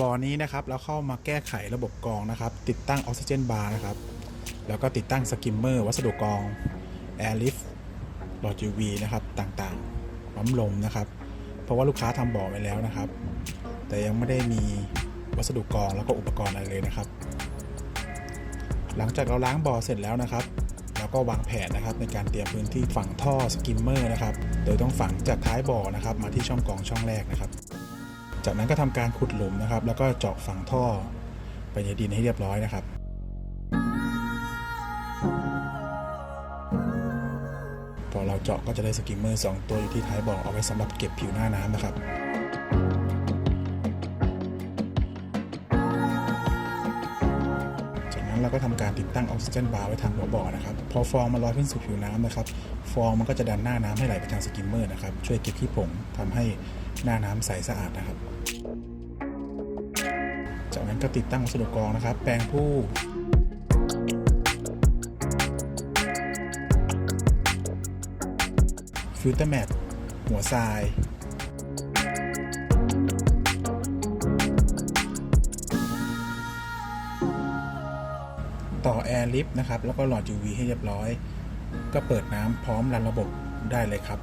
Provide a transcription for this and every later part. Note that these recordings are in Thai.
บ่อนี้นะครับเราเข้ามาแก้ไขระบบกรองนะครับ ติดตั้งออกซิเจนบาร์นะครับ แล้วก็ติดตั้งสกิมเมอร์วัสดุกรองแอร์ลิฟหลอด UV นะครับต่างๆปั๊มลมนะครับ เพราะว่าลูกค้าทำบ่อไว้แล้วนะครับ แต่ยังไม่ได้มี วัสดุกองแล้วก็อุปกรณ์อะไรเลยนะครับ หลังจากเราล้างบ่อเสร็จแล้วนะครับเราก็วางแผนนะครับในการเตรียมพื้นที่ฝังท่อสกิมเมอร์นะครับโดยต้องฝังจากท้ายบ่อนะครับมาที่ช่องกองช่องแรกนะครับ จากนั้นก็ทำการขุดหลุมนะครับ แล้วก็เจาะฝังท่อไปในดินให้เรียบร้อยนะครับพอเราเจาะก็จะได้สกิมเมอร์ 2 ตัวอยู่ที่ท้ายบ่อเอาไว้สำหรับเก็บผิวหน้าน้ำนะครับ เราก็ทำการติดตั้งออกซิเจนบาร์ไว้ทางหัวบ่อนะครับพอฟองมันลอยขึ้นสู่ผิวน้ำนะครับฟองมันก็จะดันหน้าน้ำให้ไหลไปทางสกิมเมอร์นะครับช่วยเก็บขี้ผงทำให้หน้าน้ำใสสะอาดนะครับ จากนั้นก็ติดตั้งวัสดุกรองนะครับ แปรงผู้ฟิลเตอร์แมทหัวทราย ต่อแอร์ลิฟต์นะครับ แล้วก็หลอด UV ให้เรียบร้อย ก็เปิดน้ำพร้อมรันระบบได้เลยครับ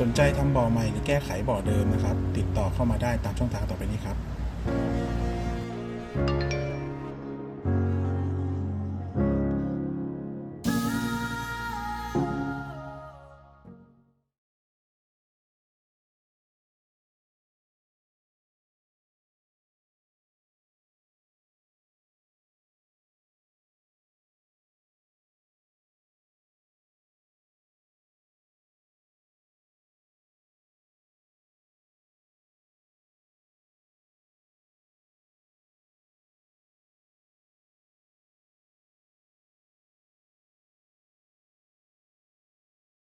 สนใจทำบ่อใหม่หรือแก้ไขบ่อเดิมนะครับ ติดต่อเข้ามาได้ตามช่องทางต่อไปนี้ครับ